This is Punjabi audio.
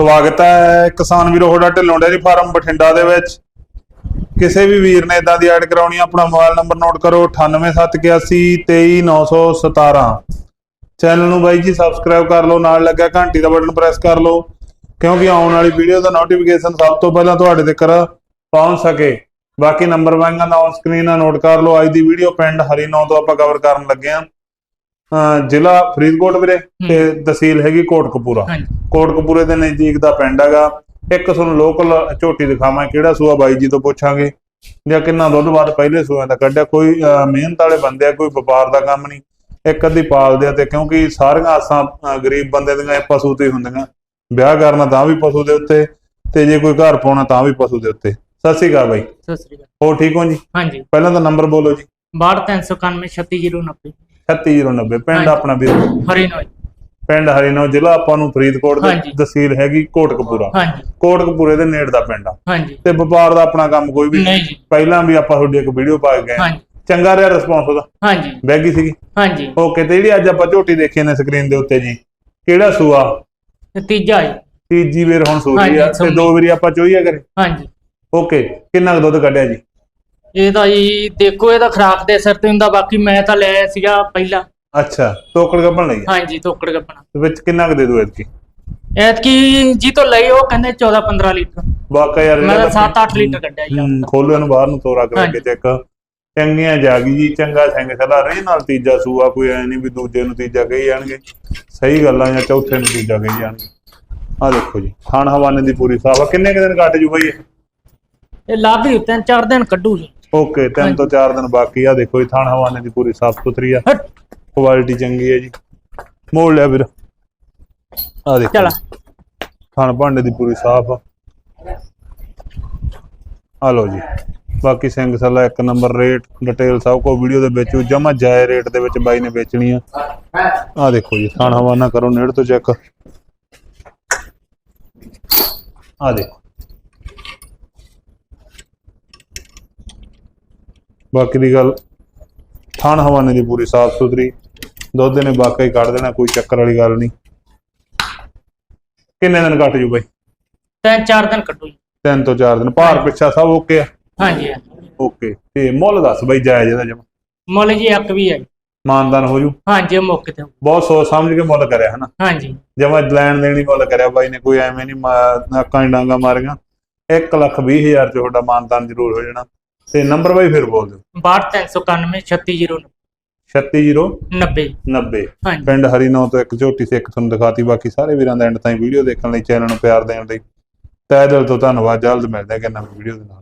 ਸਵਾਗਤ ਹੈ ਕਿਸਾਨ ਵੀਰੋ, ਤੁਹਾਡਾ ਢਿੱਲੋਂ ਡੇਅਰੀ ਫਾਰਮ ਬਠਿੰਡਾ ਦੇ ਵਿੱਚ। ਕਿਸੇ ਵੀ ਵੀਰ ਨੇ ਇਦਾਂ ਦੀ ਐਡ ਕਰਾਉਣੀ ਆਪਣਾ ਮੋਬਾਈਲ ਨੰਬਰ ਨੋਟ ਕਰੋ 9871823917 ਚੈਨਲ ਨੂੰ ਬਾਈ ਜੀ ਸਬਸਕ੍ਰਾਈਬ ਕਰ ਲਓ, ਨਾਲ ਲੱਗਿਆ ਘੰਟੀ ਦਾ ਬਟਨ ਪ੍ਰੈਸ ਕਰ ਲਓ, ਕਿਉਂਕਿ ਆਉਣ ਵਾਲੀ ਵੀਡੀਓ ਦਾ ਨੋਟੀਫਿਕੇਸ਼ਨ ਸਭ ਤੋਂ ਪਹਿਲਾਂ ਤੁਹਾਡੇ ਤੱਕ ਪਹੁੰਚ ਸਕੇ। ਬਾਕੀ ਨੰਬਰ ਵਾਂਗਾ ਨਾ ਔਨ ਸਕਰੀਨ ਆ ਨੋਟ ਕਰ ਲਓ, ਅੱਜ ਦੀ ਵੀਡੀਓ ਪਿੰਡ ਹਰੀਨੌ ਤੋਂ ਆਪਾਂ ਕਵਰ ਕਰਨ ਲੱਗੇ ਆ। ਜ਼ਿਲ੍ਹਾ ਫਰੀਦਕੋਟ ਵੀਰੇ ਤੇ ਤਹਿਸੀਲ ਹੈਗੀ ਕੋਟਕਪੂਰਾ। ਕੋਟਕਪੂਰੇ ਦੇ ਨਜ਼ਦੀਕ ਦਾ ਪਿੰਡ ਹੈਗਾ। ਇੱਕ ਤੁਹਾਨੂੰ ਲੋਕਲ ਝੋਟੀ ਦਿਖਾਵਾਂ ਕਿਹੜਾ ਸੂਆ ਬਾਈ ਜੀ ਤੋਂ ਪੁੱਛਾਂਗੇ। ਜਾਂ ਕਿੰਨਾ ਦੁੱਧ ਬਾਅਦ ਪਹਿਲੇ ਸੂਆਂ ਦਾ ਕੱਢਿਆ। ਕੋਈ ਮਿਹਨਤ ਵਾਲੇ ਬੰਦੇ ਆ ਕੋਈ ਵਪਾਰ ਦਾ ਕੰਮ ਨਹੀਂ। ਇੱਕ ਅੱਧੀ ਪਾਲਦੇ ਆ ਤੇ ਕਿਉਂਕਿ ਸਾਰੀਆਂ ਆਸਾਂ ਗਰੀਬ ਬੰਦੇ ਦੀਆਂ ਪਸ਼ੂ ਤੇ ਹੁੰਦੀਆਂ। ਵਿਆਹ ਕਰਨਾ ਤਾਂ ਵੀ ਪਸ਼ੂ ਦੇ ਉੱਤੇ ਤੇ ਜੇ ਕੋਈ ਘਰ ਪਾਉਣਾ ਤਾਂ ਵੀ ਪਸ਼ੂ ਦੇ ਉੱਤੇ। ਸਤਿ ਸ਼੍ਰੀ ਅਕਾਲ ਬਾਈ। ਸਤਿ ਸ੍ਰੀ ਅਕਾਲ। ਹੋਰ ਠੀਕ ਹੋ ਜੀ? ਹਾਂਜੀ। ਪਹਿਲਾਂ ਤਾਂ ਨੰਬਰ ਬੋਲੋ ਜੀ। 62391 36090 ਪਿੰਡ ਹਾਂਜੀ। ਆਪਣਾ ਵੀਰ। ਹਰੀ ਨੋਈ ਪਿੰਡ ਹਰੀਨੌ ਜ਼ਿਲ੍ਹਾ ਆਪਾਂ ਨੂੰ ਫਰੀਦਕੋਟ ਦੇ ਹਾਂਜੀ। ਤਹਿਸੀਲ ਹੈਗੀ ਕੋਟਕਪੂਰਾ। ਹਾਂਜੀ। ਕੋਟਕਪੂਰੇ ਦੇ ਨੇੜ ਦਾ ਪਿੰਡ ਆ। ਹਾਂਜੀ। ਤੇ ਵਪਾਰ ਦਾ ਆਪਣਾ ਕੰਮ ਕੋਈ ਵੀ ਨਹੀਂ ਜੀ। ਪਹਿਲਾਂ ਵੀ ਆਪਾਂ ਤੁਹਾਡੀ ਇੱਕ ਵੀਡੀਓ ਪਾ ਕੇ ਗਏ ਹਾਂ। ਹਾਂਜੀ। ਚੰਗਾ ਰਿਹਾ ਰਿਸਪੌਂਸ ਉਹਦਾ। ਹਾਂਜੀ। ਬੈਗੀ ਸੀਗੀ। ਹਾਂਜੀ। ਓਕੇ ਤੇ ਜਿਹੜੀ ਅੱਜ ਆਪਾਂ ਝੋਟੀ ਦੇਖੀ ਨੇ ਸਕਰੀਨ ਦੇ ਉੱਤੇ ਜੀ ਕਿਹੜਾ ਸੂਆ? ਤੇ ਤੀਜਾ ਹੈ ਤੀਜੀ ਵੇਰ ਹੁਣ ਸੂਰੀ ਹਾਂਜੀ, ਆ। ਤੇ। ਦੋ ਵਾਰੀ ਆਪਾਂ ਚੋਈਆ ਕਰੇ। ਹਾਂਜੀ। ਓਕੇ ਕਿੰਨਾ ਕੁ ਦੁੱਧ ਕੱਢਿਆ ਜੀ? ਇਹ ਤਾਂ ਜੀ ਦੇਖੋ ਇਹਦਾ ਖਰਾਕ ਦੇ ਸਿਰ ਤੇ ਹੁੰਦਾ ਬਾਕੀ ਮੈਂ ਤਾਂ ਲਿਆ ਸੀਗਾ ਪਹਿਲਾਂ। ਅੱਛਾ ਤੋਕੜ ਗੱਪਣ ਲਈ ਆ। ਹਾਂਜੀ ਤੋਕੜ ਗੱਪਣਾ ਤੇ ਵਿੱਚ ਕਿੰਨਾ ਕੁ ਦੇ ਦੋ ਐਤਕੀ? ਐਤਕੀ ਜੀ ਤੋਂ ਲਈ ਉਹ ਕਹਿੰਦੇ 14 15 ਲੀਟਰ। ਵਾਕਾ ਯਾਰ ਮੈਂ 7 8 ਲੀਟਰ ਕੱਢਿਆ ਜੀ। ਹੂੰ, ਖੋਲੋ ਇਹਨੂੰ ਬਾਹਰ ਨੂੰ ਤੋਰਾ ਕਰਕੇ ਹਾਂਜੀ। ਚੈੱਕ। ਚੰਗੀਆਂ ਜਾਗੀ ਜੀ ਚੰਗਾ ਸਿੰਘ ਸਲਾ ਰੇ ਨਾਲ ਤੀਜਾ ਸੂਆ ਕੋਈ ਐ ਨਹੀਂ ਵੀ ਦੂਜੇ ਨੂੰ ਤੀਜਾ ਕਹੀ ਜਾਣਗੇ। ਸਹੀ ਗੱਲਾਂ ਜਾਂ ਚੌਥੇ ਨੂੰ ਤੀਜਾ ਕਹੀ ਜਾਣਗੇ। ਆ ਦੇਖੋ ਜੀ ਖਾਣ ਹਵਾਨੇ ਦੀ ਪੂਰੀ ਆ। ਕਿੰਨੇ ਕੁ ਦਿਨ ਕੱਟ ਜੂ ਬਈ ਇਹ? ਇਹ ਤਿੰਨ ਚਾਰ ਦਿਨ ਕੱਢੂ ਜੀ। ਓਕੇ ਤਿੰਨ ਤੋਂ ਚਾਰ ਦਿਨ ਬਾਕੀ ਆ ਦੇਖੋ ਜੀ ਥਾਣ ਹਵਾਨੇ ਦੀ ਪੂਰੀ ਸਾਫ਼ ਸੁਥਰੀ ਆ। ਕੁਆਲਿਟੀ ਚੰਗੀ ਹੈ ਜੀ। ਮੋੜ ਲਿਆ ਵੀਰ। ਆ ਦੇਖੋ ਚਲ ਥਾਣ ਭਾਂਡੇ ਦੀ ਪੂਰੀ ਸਾਫ਼ ਆ। ਲਓ ਜੀ। ਬਾਕੀ ਸਿੰਘ ਸਲਾ ਇੱਕ ਨੰਬਰ ਰੇਟ ਡਿਟੇਲ ਸਭ ਕੋ ਵੀਡੀਓ ਦੇ ਵਿੱਚ ਜਮਾ ਜਾਇ ਰੇਟ ਦੇ ਵਿੱਚ ਬਾਈ ਨੇ ਵੇਚਣੀ ਆ। ਆ ਦੇਖੋ ਜੀ ਥਾਣ ਹਵਾਨਾ ਕਰੋ ਨੇੜ ਤੋਂ ਚੈੱਕ। ਆ ਦੇਖੋ। ਬਾਕੀ ਦੀ ਗੱਲ ਥਾਣ ਹਵਾਨੇ ਦੀ ਪੂਰੀ ਸਾਫ਼ ਸੁਥਰੀ ਦੁੱਧ ਨੇ ਵਾਕਈ ਕੱਢ ਦੇਣਾ ਕੋਈ ਚੱਕਰ ਵਾਲੀ ਗੱਲ ਨਹੀਂ। ਕਿੰਨੇ ਦਿਨ ਕੱਟ ਜੂ ਬਾਈ? ਤਿੰਨ ਚਾਰ ਦਿਨ ਜੀ। ਤਿੰਨ ਤੋਂ ਚਾਰ ਦਿਨ ਭਾਰ ਪਿੱਛਾ ਸਭ ਓਕੇ ਆ? ਹਾਂਜੀ ਓਕੇ ਤੇ ਮੁੱਲ ਦੱਸ ਬਾਈ ਜਾਇਜ਼ ਇਹਦਾ ਜਮ। ਮੁੱਲ ਜੀ ਇੱਕ ਵੀ ਹੈ। ਮਾਨਦਾਨ ਹੋ ਜੂ? ਹਾਂਜੀ ਮੌਕੇ ਤੇ ਬਹੁਤ ਸੋਚ ਸਮਝ ਕੇ ਮੁੱਲ ਕਰਿਆ ਹਨਾ? ਹਾਂਜੀ। ਜਮਾ ਲੈਣ ਦੇਣੀ ਮੁੱਲ ਕਰਿਆ ਬਾਈ ਨੇ ਕੋਈ ਐਵੇਂ ਨਹੀਂ ਨਾਕਾਂ ਡਾਂਗਾ ਮਾਰੀਆਂ। 1 ਲੱਖ 20 ਹਜ਼ਾਰ ਚ ਤੁਹਾਡਾ ਮਾਨਦਾਨ ਜ਼ਰੂਰ ਹੋ ਜਾਣਾ। ਤੇ ਨੰਬਰ ਬਾਈ ਫਿਰ ਬੋਲ ਦਿਓ। 62391 36090 36090 ਹਾਂਜੀ। ਪਿੰਡ ਹਰੀਨੌ ਤੋਂ ਇੱਕ ਝੋਟੀ ਸੇ ਇੱਕ ਤੁਹਾਨੂੰ ਦਿਖਾਤੀ ਬਾਕੀ ਸਾਰੇ ਵੀਰਾਂ ਦਾ ਐਂਡ ਤਾਈਂ ਵੀਡੀਓ ਦੇਖਣ ਲਈ ਚੈਨਲ ਨੂੰ ਪਿਆਰ ਦੇਣ ਲਈ। ਤਹਿ ਦਿਲ ਤੋਂ ਧੰਨਵਾਦ ਜਲਦ ਮਿਲਦੇ ਹਾਂ ਕਿ ਨਵੀਂ ਵੀਡੀਓ ਦੇ ਨਾਲ।